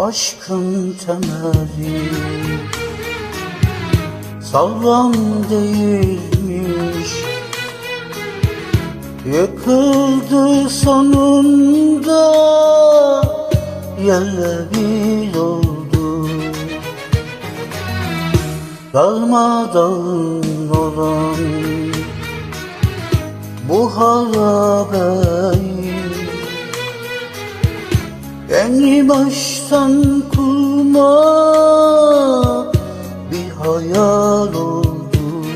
Aşkın temeli. Sağlam değilmiş. Yıkıldı sonunda Yerle bir oldu. Darmadağın olan Bu harabeyi Yeni baştan kurma bir hayal oldu.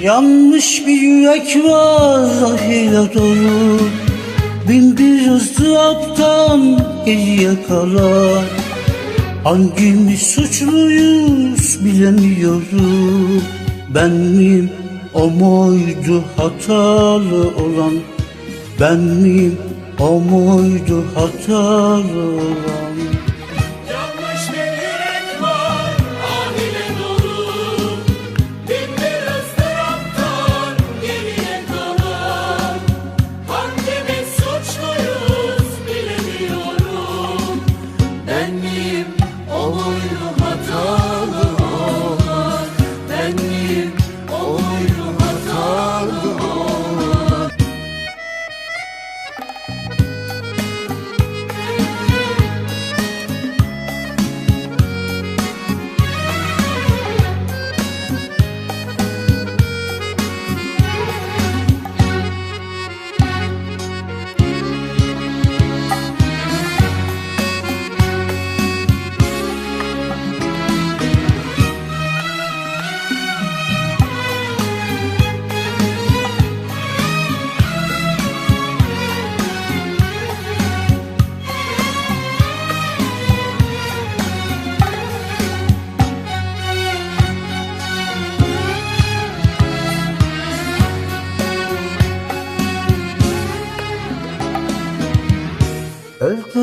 Yanmış bir yürek var zahire dolu. Bin bir ızdıraptan geriye kalan. Hangimiz suçluyuz bilemiyorum. Ben miyim? O muydu hatalı olan? Ben miyim o muydu hatalı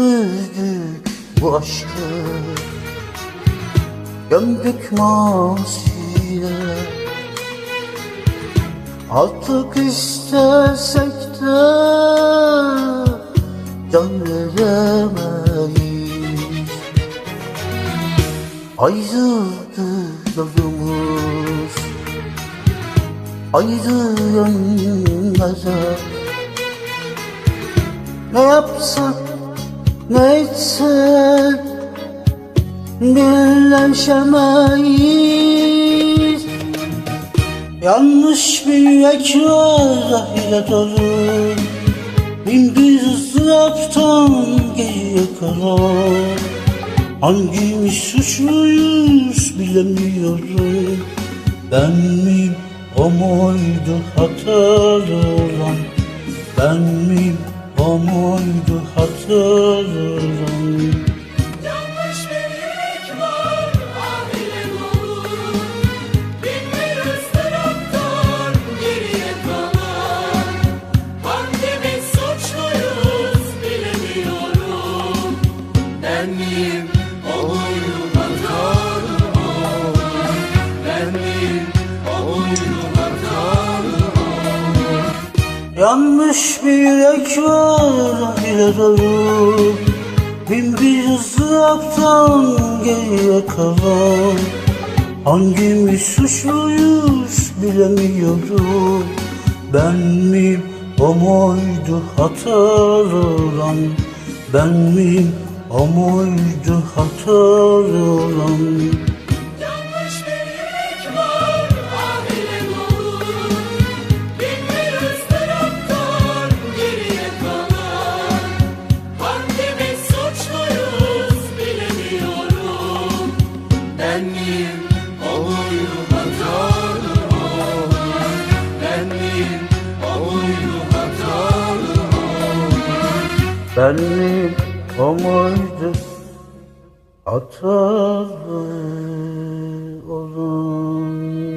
Öldürdük bu aşkı Gömdük masiye Artık istesek de Can veremeyiz Ayrıldı yolumuz Ayrı yönlere. Ne yapsak etsek birleşemeyiz Yanlış bir var zahire dolu Bin bir ızdıraptan geriye kalan. Hangimiz suçluyuz bilemiyorum. Ben miyim o muydu hatalı Ben miyim o muydu hatalı Yanmış bir yürek var ile dolu Bin bir ızdıraptan geriye kalan. Hangimiz suçluyuz bilemiyorum. Ben miyim o muydu hatalı olan Ben miyim o muydu hatalı Ben miyim o muydu hatalı olan Ben miyim o muydu hatalı Ben miyim o muydu hatalı olan